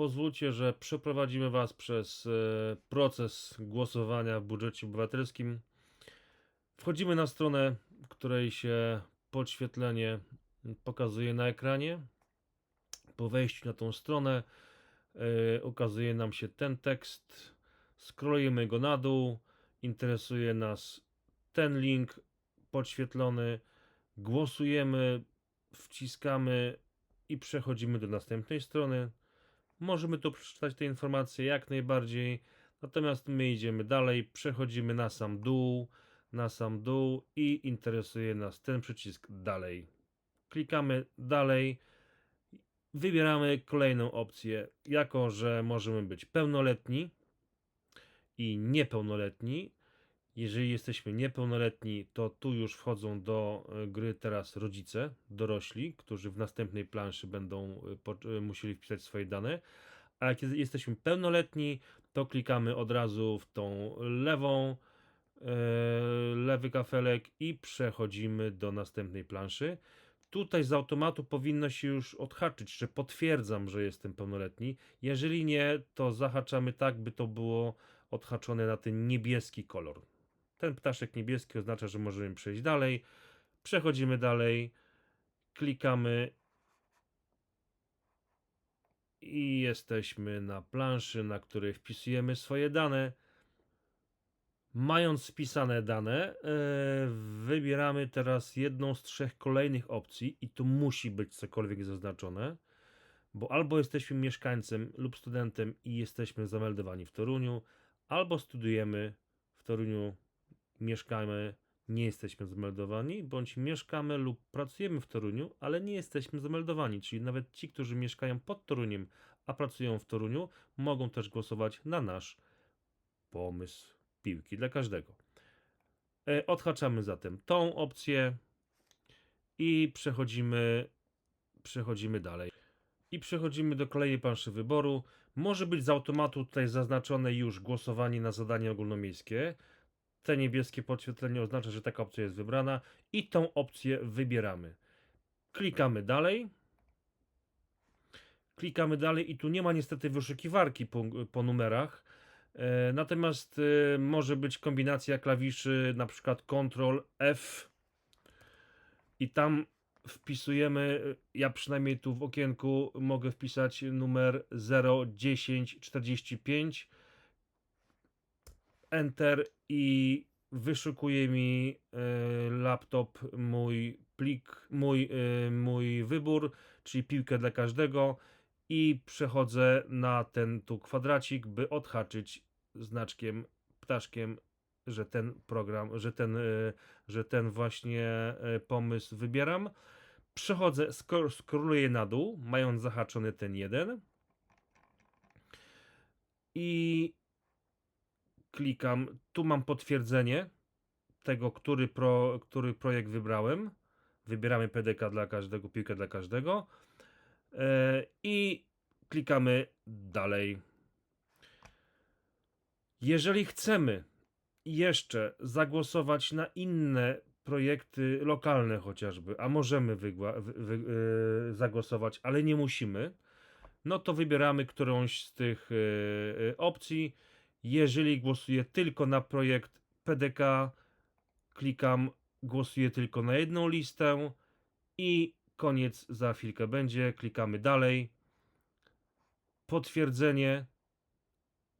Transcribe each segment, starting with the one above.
pozwólcie, że przeprowadzimy Was przez e, proces głosowania w budżecie obywatelskim. Wchodzimy na stronę, której się podświetlenie pokazuje na ekranie. Po wejściu na tą stronę e, ukazuje nam się ten tekst. Scrollujemy go na dół. Interesuje nas ten link podświetlony. Głosujemy, wciskamy i przechodzimy do następnej strony. Możemy tu przeczytać te informacje jak najbardziej. Natomiast my idziemy dalej, przechodzimy na sam dół, na sam dół i interesuje nas ten przycisk dalej. Klikamy dalej. Wybieramy kolejną opcję, jako że możemy być pełnoletni i niepełnoletni. Jeżeli jesteśmy niepełnoletni, to tu już wchodzą do e, gry teraz rodzice, dorośli, którzy w następnej planszy będą e, e, musieli wpisać swoje dane. A jak jest- jesteśmy pełnoletni, to klikamy od razu w tą lewą, lewy kafelek i przechodzimy do następnej planszy. Tutaj z automatu powinno się już odhaczyć, że potwierdzam, że jestem pełnoletni. Jeżeli nie, to zahaczamy tak, by to było odhaczone na ten niebieski kolor. Ten ptaszek niebieski oznacza, że możemy przejść dalej. Przechodzimy dalej, klikamy i jesteśmy na planszy, na której wpisujemy swoje dane. Mając wpisane dane, e, wybieramy teraz jedną z trzech kolejnych opcji i tu musi być cokolwiek zaznaczone, bo albo jesteśmy mieszkańcem lub studentem i jesteśmy zameldowani w Toruniu, albo studujemy w Toruniu, mieszkamy, nie jesteśmy zameldowani, bądź mieszkamy lub pracujemy w Toruniu, ale nie jesteśmy zameldowani, czyli nawet ci, którzy mieszkają pod Toruniem, a pracują w Toruniu, mogą też głosować na nasz pomysł piłki dla każdego. E, Odhaczamy zatem tą opcję i przechodzimy, przechodzimy dalej. I przechodzimy do kolejnej planszy wyboru. Może być z automatu tutaj zaznaczone już głosowanie na zadanie ogólnomiejskie. Te niebieskie podświetlenie oznacza, że taka opcja jest wybrana i tą opcję wybieramy. Klikamy dalej. Klikamy dalej i tu nie ma niestety wyszukiwarki po, po numerach. E, Natomiast e, może być kombinacja klawiszy, na przykład Ctrl F i tam wpisujemy, ja przynajmniej tu w okienku mogę wpisać numer 01045 Enter i wyszukuje mi e, laptop mój plik, mój, e, mój wybór, czyli piłkę dla każdego i przechodzę na ten tu kwadracik, by odhaczyć znaczkiem, ptaszkiem, że ten program, że ten, e, że ten właśnie pomysł wybieram. Przechodzę, skro- scrolluję na dół, mając zahaczony ten jeden. I klikam, tu mam potwierdzenie tego, który, pro, który projekt wybrałem. Wybieramy PDK dla każdego, piłkę dla każdego. E, I klikamy dalej. Jeżeli chcemy jeszcze zagłosować na inne projekty lokalne chociażby, a możemy e, zagłosować, ale nie musimy, no to wybieramy którąś z tych e, opcji. Jeżeli głosuję tylko na projekt PDK, klikam głosuję tylko na jedną listę i koniec za chwilkę będzie. Klikamy dalej. Potwierdzenie.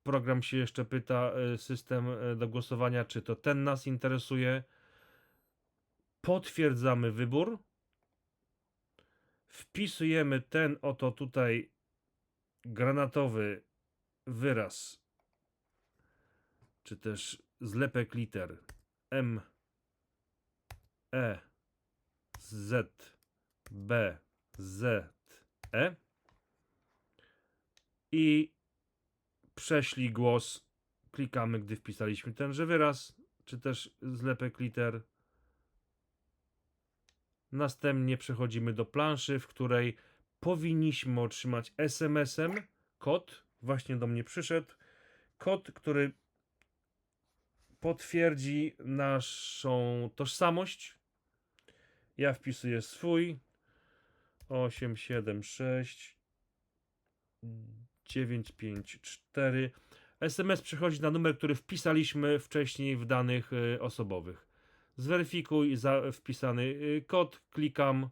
Program się jeszcze pyta, e, system e, do głosowania, czy to ten nas interesuje. Potwierdzamy wybór. Wpisujemy ten oto tutaj granatowy wyraz, czy też zlepek liter M, E, Z, B, Z, E i prześlij głos. Klikamy, gdy wpisaliśmy tenże wyraz, czy też zlepek liter. Następnie przechodzimy do planszy, w której powinniśmy otrzymać SMS-em kod. Właśnie do mnie przyszedł. Kod, który potwierdzi naszą tożsamość. Ja wpisuję swój 876 954. SMS przychodzi na numer, który wpisaliśmy wcześniej w danych y, osobowych. Zweryfikuj za wpisany y, kod, klikam,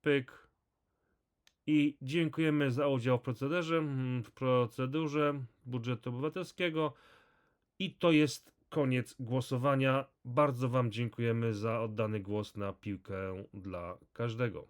pyk i dziękujemy za udział w procederze, w procedurze budżetu obywatelskiego i to jest koniec głosowania. Bardzo Wam dziękujemy za oddany głos na piłkę dla każdego.